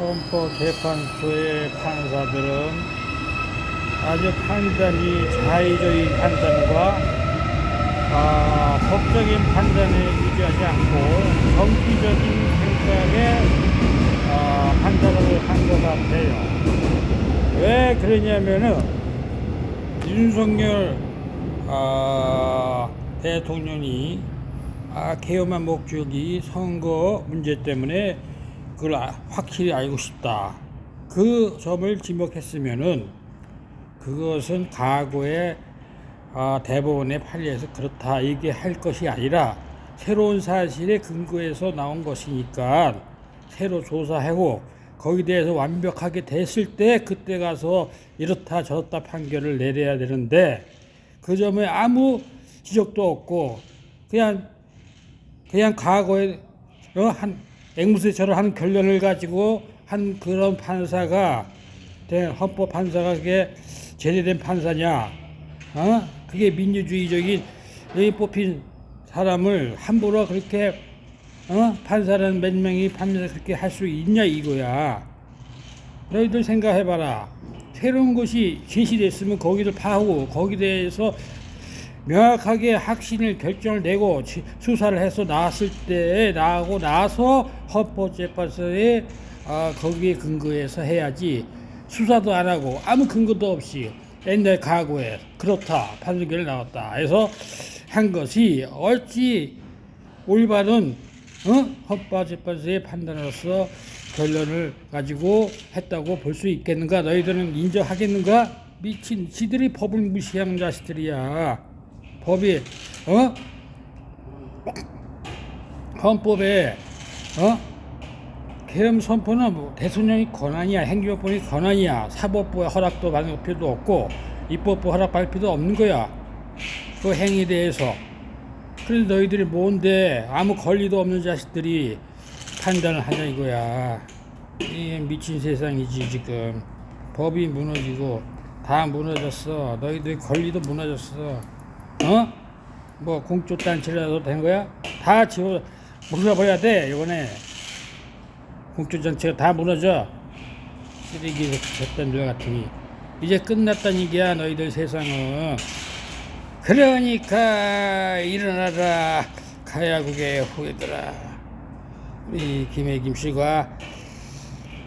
헌법 재판소의 판사들은 아주 판단이 자의적인 판단과 아, 법적인 판단에 유지하지 않고 정기적인 생각에 아, 판단을 한 것 같아요. 왜 그러냐면은 윤석열 아, 대통령이 아, 개엄한 목적이 선거 문제 때문에 그걸 아- 확실히 알고 싶다. 그 점을 지목했으면은 그것은 과거에 아, 대법원의 판례에서 그렇다 얘기할 것이 아니라 새로운 사실에 근거해서 나온 것이니까 새로 조사하고 거기에 대해서 완벽하게 됐을 때 그때 가서 이렇다 저렇다 판결을 내려야 되는데 그 점에 아무 지적도 없고 그냥 그냥 과거에 어, 한 앵무새처럼 한 결론을 가지고 한 그런 판사가 대- 헌법 판사가 그게 제대된 판사냐? 어? 그게 민주주의적인 여기 뽑힌 사람을 함부로 그렇게 어? 판사는 몇 명이 판사 그렇게 할 수 있냐 이거야. 너희들 생각해봐라. 새로운 것이 제시됐으면 거기를 파고 거기에 대해서 명확하게 확신을 결정을 내고 지- 수사를 해서 나왔을 때 나하고 나서 헌법재판소에 아, 거기에 근거해서 해야지 수사도 안 하고 아무 근거도 없이 옛날 과거에 그렇다 판결이 나왔다 해서 한 것이 어찌 올바른 어? 헌법재판소의 판단으로서 결론을 가지고 했다고 볼 수 있겠는가? 너희들은 인정하겠는가? 미친 지들이 법을 무시한 자식들이야. 법이 어? 헌법에 어? 계엄 선포는 뭐 대통령이 권한이야, 행정부의 권한이야. 사법부의 허락도 받을 필요도 없고 입법부 허락 받을 필요도 없는 거야. 그 행위에 대해서. 그래서 너희들이 뭔데 아무 권리도 없는 자식들이 판단을 하냐 이거야. 이 미친 세상이지 지금. 법이 무너지고 다 무너졌어. 너희들 권리도 무너졌어. 어? 뭐 공적 단체라도 된 거야? 다 지워 무너버려야 돼 이번에. 공적 단체가 다 무너져. 쓰레기 됐던 같으니 이제 끝났다는 얘기야 너희들 세상은. 그러니까 일어나라 가야국의 후예들아 우리 김혜김 씨가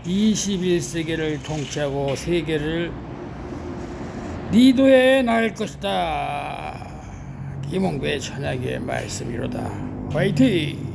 21세기를 통치하고 세계를 리도해 나갈 것이다 김홍배의 천약의 말씀이로다. 화이팅